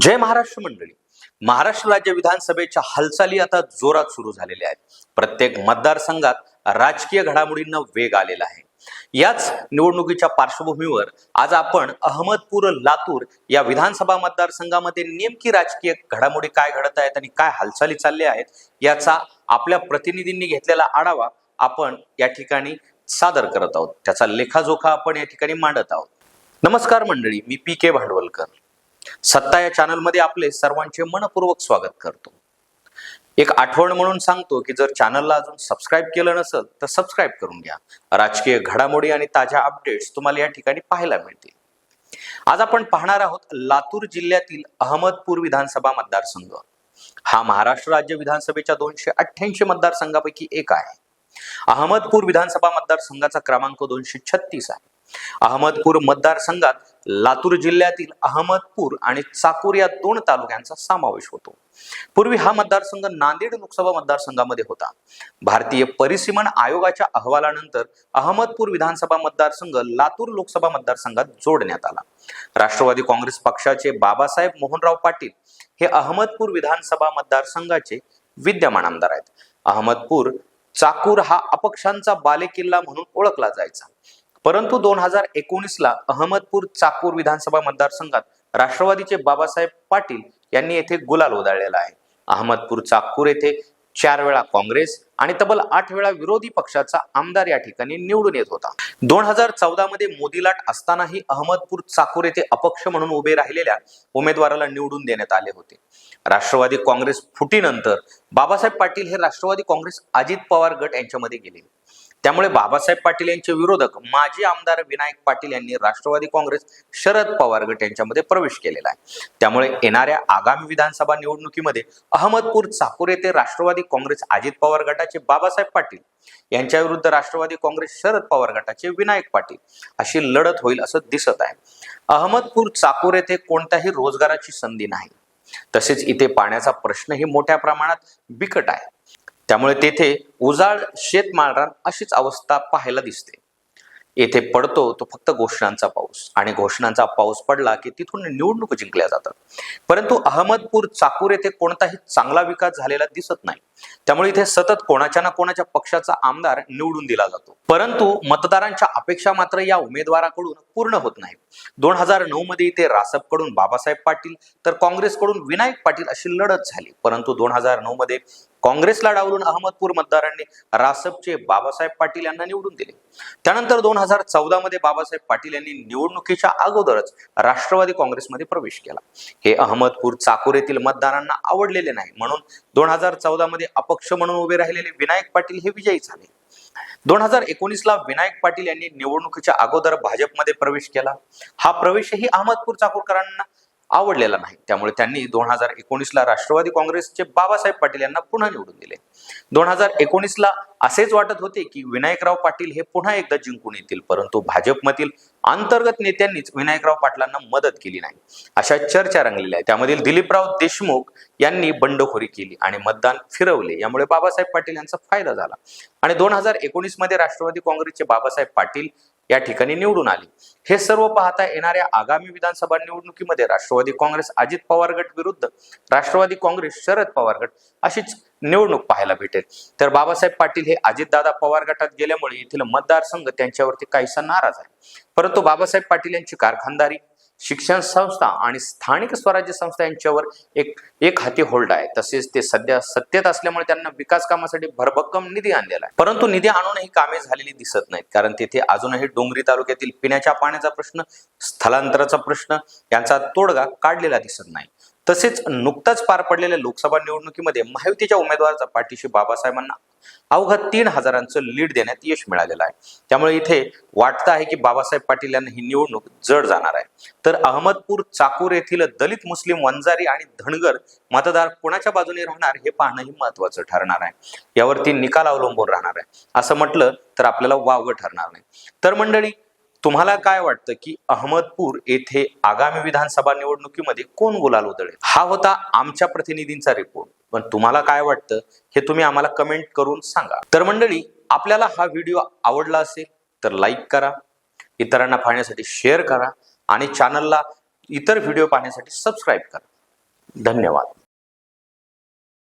जय महाराष्ट्र मंडळी. महाराष्ट्र राज्य विधानसभेच्या हालचाली आता जोरात सुरू झालेल्या आहेत. प्रत्येक मतदारसंघात राजकीय घडामोडींना वेग आलेला आहे. याच निवडणुकीच्या पार्श्वभूमीवर आज आपण अहमदपूर लातूर या विधानसभा मतदारसंघामध्ये नेमकी राजकीय घडामोडी काय घडत आहेत आणि काय हालचाली चालल्या आहेत याचा आपल्या प्रतिनिधींनी घेतलेला आढावा आपण या ठिकाणी सादर करत आहोत. त्याचा लेखाजोखा आपण या ठिकाणी मांडत आहोत. नमस्कार मंडळी मी पी के भांडवलकर. सत्ता या चॅनलमध्ये आपले सर्वांचे मनपूर्वक स्वागत करतो. एक आठवण म्हणून सांगतो की जर चॅनलला अजून सबस्क्राईब केलं नसेल तर सबस्क्राईब करून घ्या. राजकीय घडामोडी आणि ताज्या अपडेट्स तुम्हाला या ठिकाणी पाहायला मिळतील. आज आपण पाहणार आहोत लातूर जिल्ह्यातील अहमदपूर विधानसभा मतदारसंघ. हा महाराष्ट्र राज्य विधानसभेच्या दोनशे अठ्ठ्याऐंशी मतदारसंघापैकी एक आहे. अहमदपूर विधानसभा मतदारसंघाचा क्रमांक दोनशे छत्तीस आहे. अहमदपूर मतदारसंघात लातूर जिल्ह्यातील अहमदपूर आणि चाकूर या दोन तालुक्यांचा समावेश होतो. पूर्वी हा मतदारसंघ नांदेड लोकसभा मतदारसंघामध्ये होता. भारतीय परिसीमन आयोगाच्या अहवालानंतर अहमदपूर विधानसभा मतदारसंघ लातूर लोकसभा मतदारसंघात जोडण्यात आला. राष्ट्रवादी काँग्रेस पक्षाचे बाबासाहेब मोहनराव पाटील हे अहमदपूर विधानसभा मतदारसंघाचे विद्यमान आमदार आहेत. अहमदपूर चाकूर हा अपक्षांचा बालेकिल्ला म्हणून ओळखला जायचा. परंतु दोन हजार एकोणीस ला अहमदपूर चाकूर विधानसभा मतदारसंघात राष्ट्रवादीचे बाबासाहेब पाटील यांनी येथे गुलाल उधळलेला आहे. अहमदपूर चाकूर येथे चार वेळा काँग्रेस आणि तब्बल आठ वेळा विरोधी पक्षाचा आमदार या ठिकाणी निवडून येत होता. दोन हजार चौदा मध्ये मोदी लाट असतानाही अहमदपूर चाकूर येथे अपक्ष म्हणून उभे राहिलेल्या उमेदवाराला निवडून देण्यात आले होते. राष्ट्रवादी काँग्रेस फुटीनंतर बाबासाहेब पाटील हे राष्ट्रवादी काँग्रेस अजित पवार गट यांच्यामध्ये गेले. त्यामुळे बाबासाहेब पाटील यांचे विरोधक माजी आमदार विनायक पाटील यांनी राष्ट्रवादी काँग्रेस शरद पवार गट यांच्यामध्ये प्रवेश केलेला आहे. त्यामुळे येणाऱ्या आगामी विधानसभा निवडणुकीमध्ये अहमदपूर चाकूर येथे राष्ट्रवादी काँग्रेस अजित पवार गटाचे बाबासाहेब पाटील यांच्या विरुद्ध राष्ट्रवादी काँग्रेस शरद पवार गटाचे विनायक पाटील अशी लढत होईल असं दिसत आहे. अहमदपूर चाकूर येथे कोणत्याही रोजगाराची संधी नाही. तसेच इथे पाण्याचा प्रश्नही मोठ्या प्रमाणात बिकट आहे. त्यामुळे तेथे उजाळ शेतमाळरान अशीच अवस्था पाहायला दिसते. येथे पडतो तो फक्त घोषणांचा पाऊस. आणि घोषणांचा पाऊस पडला की तिथून निवडणूक जिंकल्या जातात. परंतु अहमदपूर चाकूर येथे कोणताही चांगला विकास झालेला दिसत नाही. त्यामुळे इथे सतत कोणाच्या ना कोणाच्या पक्षाचा आमदार निवडून दिला जातो. परंतु मतदारांच्या अपेक्षा मात्र या उमेदवाराकडून पूर्ण होत नाही दोन हजार नऊ मध्ये इथे रासपकडून बाबासाहेब पाटील तर काँग्रेसकडून विनायक पाटील अशी लढत झाली. परंतु दोन हजार नऊ मध्ये काँग्रेसला डावलून अहमदपूर मतदारांनी रासपचे बाबासाहेब पाटील यांना निवडून दिले. त्यानंतर दोन हजार चौदा मध्ये बाबासाहेब पाटील यांनी निवडणुकीच्या अगोदरच राष्ट्रवादी काँग्रेसमध्ये प्रवेश केला. हे अहमदपूर चाकूर येथील मतदारांना आवडलेले नाही. म्हणून दोन हजार चौदा मध्ये अपक्ष म्हणून उभे राहिलेले विनायक पाटील हे विजयी झाले. दोन हजार एकोणीस ला विनायक पाटील यांनी निवडणुकीच्या अगोदर भाजपमध्ये प्रवेश केला. हा प्रवेशही अहमदपूर चाकूरकरांना आवडलेला नाही. त्यामुळे त्यांनी दोन हजार एकोणीस ला राष्ट्रवादी काँग्रेसचे बाबासाहेब पाटील यांना पुन्हा निवडून दिले. दोन हजार एकोणीसला असेच वाटत होते की विनायकराव पाटील हे पुन्हा एकदा जिंकून येतील परंतु भाजपमधील अंतर्गत नेत्यांनीच विनायकराव पाटलांना मदत केली नाही. अशा चर्चा रंगलेल्या आहेत. त्यामधील दिलीपराव देशमुख यांनी बंडखोरी केली आणि मतदान फिरवले. यामुळे बाबासाहेब पाटील यांचा फायदा झाला. आणि दोन हजार एकोणीसमध्ये राष्ट्रवादी काँग्रेसचे बाबासाहेब पाटील या ठिकाणी निवडून आली. हे सर्व पाहता येणाऱ्या आगामी विधानसभा निवडणुकीमध्ये राष्ट्रवादी काँग्रेस अजित पवार गट विरुद्ध राष्ट्रवादी काँग्रेस शरद पवार गट अशीच निवडणूक पाहायला भेटेल. तर बाबासाहेब पाटील हे अजितदादा पवार गटात गेल्यामुळे येथील मतदारसंघ त्यांच्यावरती काहीसा नाराज आहे. परंतु बाबासाहेब पाटील यांची कारखानदारी शिक्षण संस्था आणि स्थानिक स्वराज्य संस्था यांच्यावर एक एक हाती होल्ड आहे. तसेच ते सध्या सत्तेत असल्यामुळे त्यांना विकास कामासाठी भरभक्कम निधी आणलेला आहे. परंतु निधी आणूनही कामे झालेली दिसत नाहीत. कारण तेथे अजूनही डोंगरी तालुक्यातील पिण्याच्या पाण्याचा प्रश्न स्थलांतराचा प्रश्न यांचा तोडगा काढलेला दिसत नाही. तसेच नुकताच पार पडलेल्या लोकसभा निवडणुकीमध्ये महायुतीच्या उमेदवाराचा पाठीशी बाबासाहेबांना अवघा तीन हजारांचं लीड देण्यात यश मिळालेलं आहे. त्यामुळे इथे वाटतं आहे की बाबासाहेब पाटील यांना ही निवडणूक जड जाणार आहे. तर अहमदपूर चाकूर येथील दलित मुस्लिम वंजारी आणि धनगर मतदार कोणाच्या बाजूने राहणार हे पाहणंही महत्वाचं ठरणार आहे. यावरती निकाल अवलंबून राहणार आहे. असं म्हटलं तर आपल्याला वावगं ठरणार नाही. तर मंडळी तुम्हाला काय वाटतं की अहमदपूर येथे आगामी विधानसभा निवडणुकीमध्ये कोण गुलाल उधळेल? हा होता आमच्या प्रतिनिधींचा रिपोर्ट पण तुम्हाला काय वाटतं हे तुम्ही आम्हाला कमेंट करून सांगा. तर मंडळी आपल्याला हा व्हिडिओ आवडला असेल तर लाईक करा. इतरांना पाहण्यासाठी शेअर करा. आणि चॅनलला इतर व्हिडिओ पाहण्यासाठी सबस्क्राईब करा. धन्यवाद.